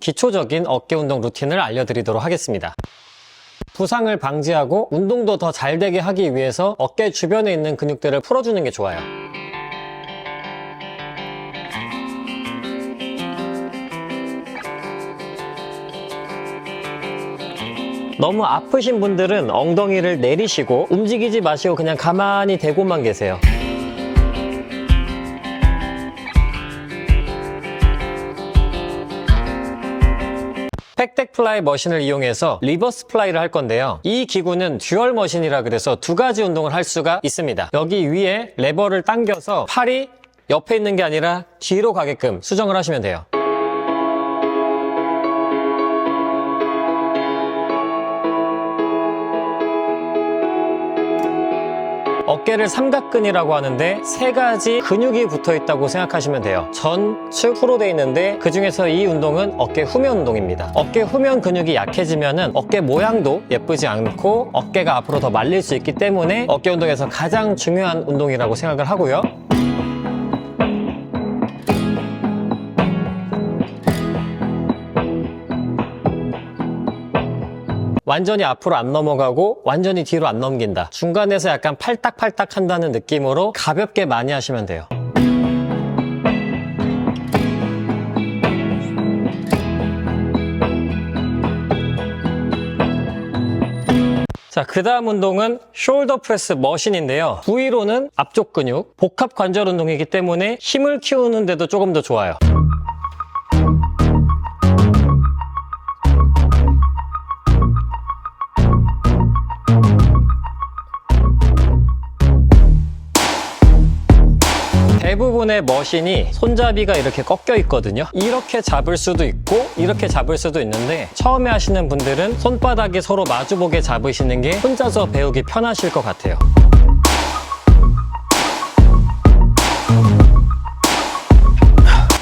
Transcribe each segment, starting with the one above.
기초적인 어깨 운동 루틴을 알려드리도록 하겠습니다. 부상을 방지하고 운동도 더 잘 되게 하기 위해서 어깨 주변에 있는 근육들을 풀어주는 게 좋아요. 너무 아프신 분들은 엉덩이를 내리시고 움직이지 마시고 그냥 가만히 대고만 계세요. 팩덱 플라이 머신을 이용해서 리버스 플라이를 할 건데요. 이 기구는 듀얼 머신이라 그래서 두 가지 운동을 할 수가 있습니다. 여기 위에 레버를 당겨서 팔이 옆에 있는 게 아니라 뒤로 가게끔 수정을 하시면 돼요. 어깨를 삼각근이라고 하는데 세 가지 근육이 붙어 있다고 생각하시면 돼요. 전 측 후로 돼 있는데 그 중에서 이 운동은 어깨 후면 운동입니다. 어깨 후면 근육이 약해지면은 어깨 모양도 예쁘지 않고 어깨가 앞으로 더 말릴 수 있기 때문에 어깨 운동에서 가장 중요한 운동이라고 생각을 하고요. 완전히 앞으로 안 넘어가고 완전히 뒤로 안 넘긴다. 중간에서 약간 팔딱팔딱 한다는 느낌으로 가볍게 많이 하시면 돼요. 자, 그 다음 운동은 숄더 프레스 머신인데요. 부위로는 앞쪽 근육, 복합 관절 운동이기 때문에 힘을 키우는데도 조금 더 좋아요. 대부분의 머신이 손잡이가 이렇게 꺾여 있거든요. 이렇게 잡을 수도 있고 이렇게 잡을 수도 있는데 처음에 하시는 분들은 손바닥이 서로 마주보게 잡으시는 게 혼자서 배우기 편하실 것 같아요.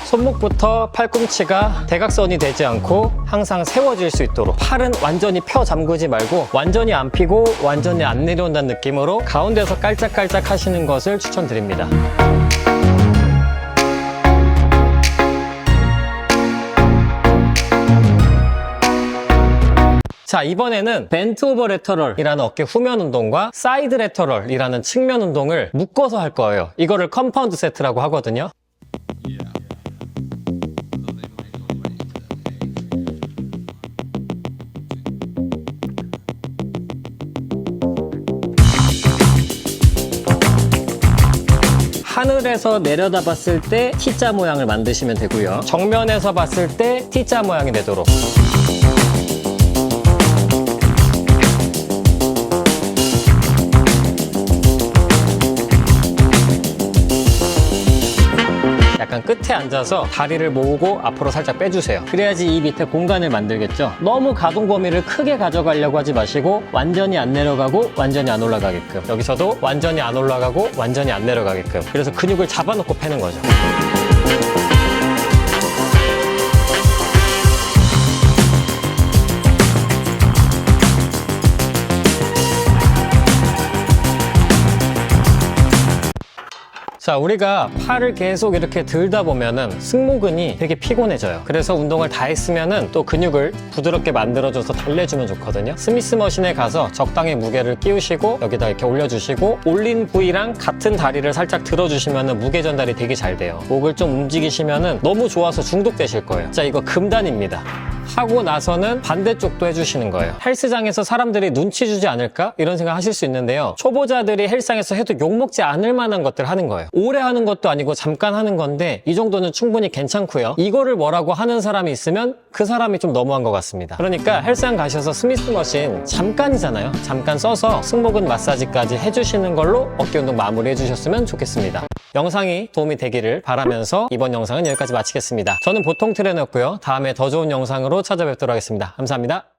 손목부터 팔꿈치가 대각선이 되지 않고 항상 세워질 수 있도록 팔은 완전히 펴 잠그지 말고 완전히 안 피고 완전히 안 내려온다는 느낌으로 가운데서 깔짝깔짝 하시는 것을 추천드립니다. 자, 이번에는 벤트 오버 레터럴이라는 어깨 후면 운동과 사이드 레터럴이라는 측면 운동을 묶어서 할 거예요. 이거를 컴파운드 세트라고 하거든요. 하늘에서 내려다 봤을 때 T자 모양을 만드시면 되고요. 정면에서 봤을 때 T자 모양이 되도록. 약간 끝에 앉아서 다리를 모으고 앞으로 살짝 빼주세요. 그래야지 이 밑에 공간을 만들겠죠. 너무 가동 범위를 크게 가져가려고 하지 마시고 완전히 안 내려가고 완전히 안 올라가게끔. 여기서도 완전히 안 올라가고 완전히 안 내려가게끔. 그래서 근육을 잡아놓고 패는 거죠. 자, 우리가 팔을 계속 이렇게 들다 보면은 승모근이 되게 피곤해져요. 그래서 운동을 다 했으면은 또 근육을 부드럽게 만들어줘서 달래주면 좋거든요. 스미스 머신에 가서 적당히 무게를 끼우시고 여기다 이렇게 올려주시고 올린 부위랑 같은 다리를 살짝 들어주시면은 무게 전달이 되게 잘 돼요. 목을 좀 움직이시면은 너무 좋아서 중독되실 거예요. 자, 이거 금단입니다. 하고 나서는 반대쪽도 해주시는 거예요. 헬스장에서 사람들이 눈치 주지 않을까? 이런 생각 하실 수 있는데요. 초보자들이 헬스장에서 해도 욕먹지 않을 만한 것들 하는 거예요. 오래 하는 것도 아니고 잠깐 하는 건데 이 정도는 충분히 괜찮고요. 이거를 뭐라고 하는 사람이 있으면 그 사람이 좀 너무한 것 같습니다. 그러니까 헬스장 가셔서 스미스 머신 잠깐이잖아요. 잠깐 써서 승모근 마사지까지 해주시는 걸로 어깨 운동 마무리 해 주셨으면 좋겠습니다. 영상이 도움이 되기를 바라면서 이번 영상은 여기까지 마치겠습니다. 저는 보통 트레너였고요. 다음에 더 좋은 영상으로 찾아뵙도록 하겠습니다. 감사합니다.